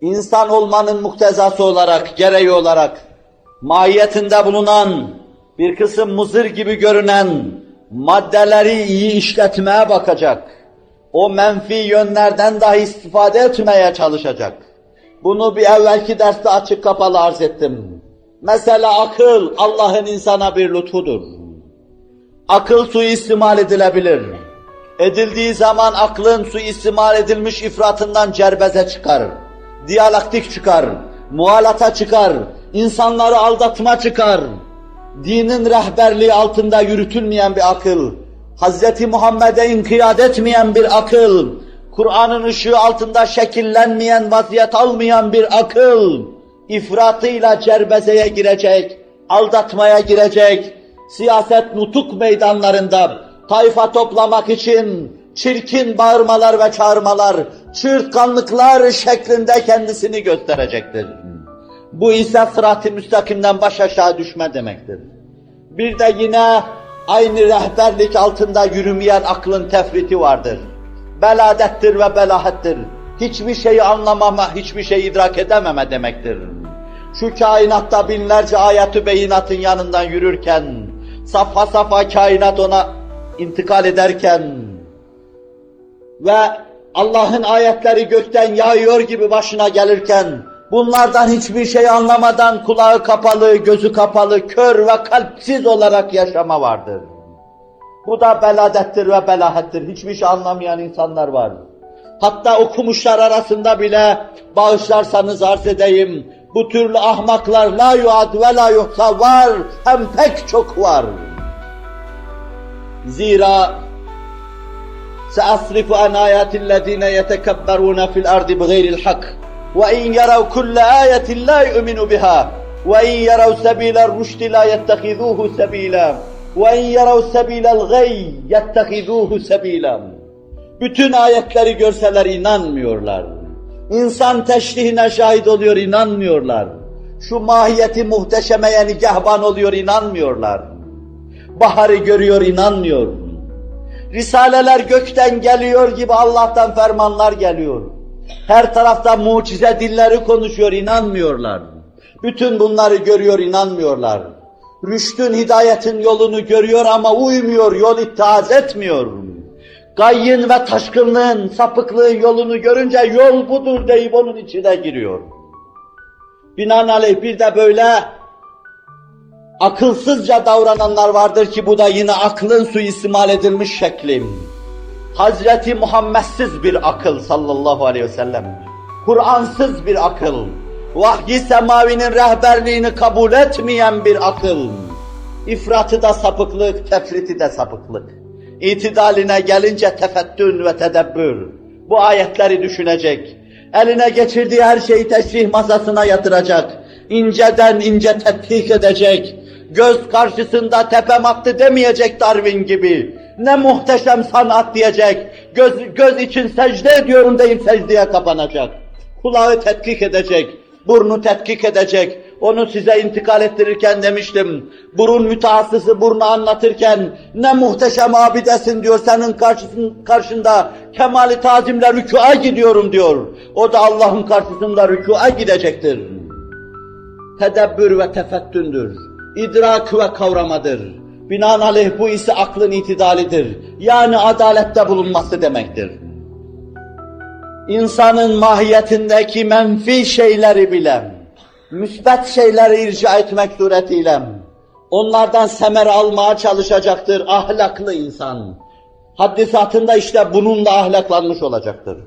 İnsan olmanın muktezası olarak, gereği olarak, mahiyetinde bulunan, bir kısım muzır gibi görünen maddeleri iyi işletmeye bakacak. O menfi yönlerden dahi istifade etmeye çalışacak. Bunu bir evvelki derste açık kapalı arz ettim. Mesela akıl, Allah'ın insana bir lütfudur. Akıl suistimal edilebilir. Edildiği zaman aklın suistimal edilmiş ifratından cerbeze çıkar. Diyalektik çıkar, muhalata çıkar, insanları aldatma çıkar. Dinin rehberliği altında yürütülmeyen bir akıl, Hz. Muhammed'e inkiyat etmeyen bir akıl, Kur'an'ın ışığı altında şekillenmeyen, vaziyet almayan bir akıl, ifratıyla cerbezeye girecek, aldatmaya girecek, siyaset nutuk meydanlarında tayfa toplamak için çirkin bağırmalar ve çağırmalar, çırtkanlıklar şeklinde kendisini gösterecektir. Bu ise sırat-ı müstakimden baş aşağı düşme demektir. Bir de yine aynı rehberlik altında yürümeyen aklın tefriti vardır. Beladettir ve belahettir. Hiçbir şeyi anlamama, hiçbir şeyi idrak edememe demektir. Şu kainatta binlerce ayet-ü beyinatın yanından yürürken, safha safha kainat ona intikal ederken ve Allah'ın ayetleri gökten yağıyor gibi başına gelirken, bunlardan hiçbir şey anlamadan kulağı kapalı, gözü kapalı, kör ve kalpsiz olarak yaşama vardır. Bu da beladettir ve belahettir. Hiçbir şey anlamayan insanlar var. Hatta okumuşlar arasında bile bağışlarsanız arz edeyim, bu türlü ahmaklar la yuad ve la yuhsa var, hem pek çok var. Zira سأصرف عن آيات الذين يتكبرون في الأرض بغير الحق وإن يروا كل آية لا يؤمنوا بها وإن يروا سبيل الرشد لا يتخذوه سبيلا وإن يروا سبيل الغي يتخذوه سبيلا Bütün ayetleri görseler inanmıyorlar. İnsan teşrihine şahit oluyor inanmıyorlar. Şu mahiyeti muhteşemeye nigahban oluyor inanmıyorlar. Baharı görüyor inanmıyor. Risaleler gökten geliyor gibi Allah'tan fermanlar geliyor. Her tarafta mucize dilleri konuşuyor, inanmıyorlar. Bütün bunları görüyor, inanmıyorlar. Rüştün, hidayetin yolunu görüyor ama uymuyor, yol itaat etmiyor. Gayyın ve taşkınlığın, sapıklığın yolunu görünce yol budur deyip onun içine giriyor. Binaenaleyh bir de böyle akılsızca davrananlar vardır ki bu da yine aklın suistimal edilmiş şeklim. Hazreti Muhammedsiz bir akıl sallallahu aleyhi ve sellem. Kur'ansız bir akıl. Vahyi semavinin rehberliğini kabul etmeyen bir akıl. İfratı da sapıklık, tefriti de sapıklık. İtidaline gelince tefettün ve tedebbür. Bu ayetleri düşünecek. Eline geçirdiği her şeyi teşrih masasına yatıracak. İnceden ince tetkik edecek göz karşısında tepem attı demeyecek Darwin gibi. Ne muhteşem sanat diyecek. Göz, göz için secde ediyorum deyip secdeye kapanacak. Kulağı tetkik edecek. Burnu tetkik edecek. Onu size intikal ettirirken demiştim. Burun mütehassısı burnu anlatırken ne muhteşem abidesin diyor senin karşısın, karşında kemali tazimle rükûa gidiyorum diyor. O da Allah'ın karşısında rükûa gidecektir. Tedebbür ve tefettündür idrak ve kavramadır. Binaenaleyh bu ise aklın itidalidir. Yani adalette bulunması demektir. İnsanın mahiyetindeki menfi şeyleri bile, müsbet şeyleri irca etmek suretiyle, onlardan semer almaya çalışacaktır ahlaklı insan. Haddisatında işte bununla ahlaklanmış olacaktır.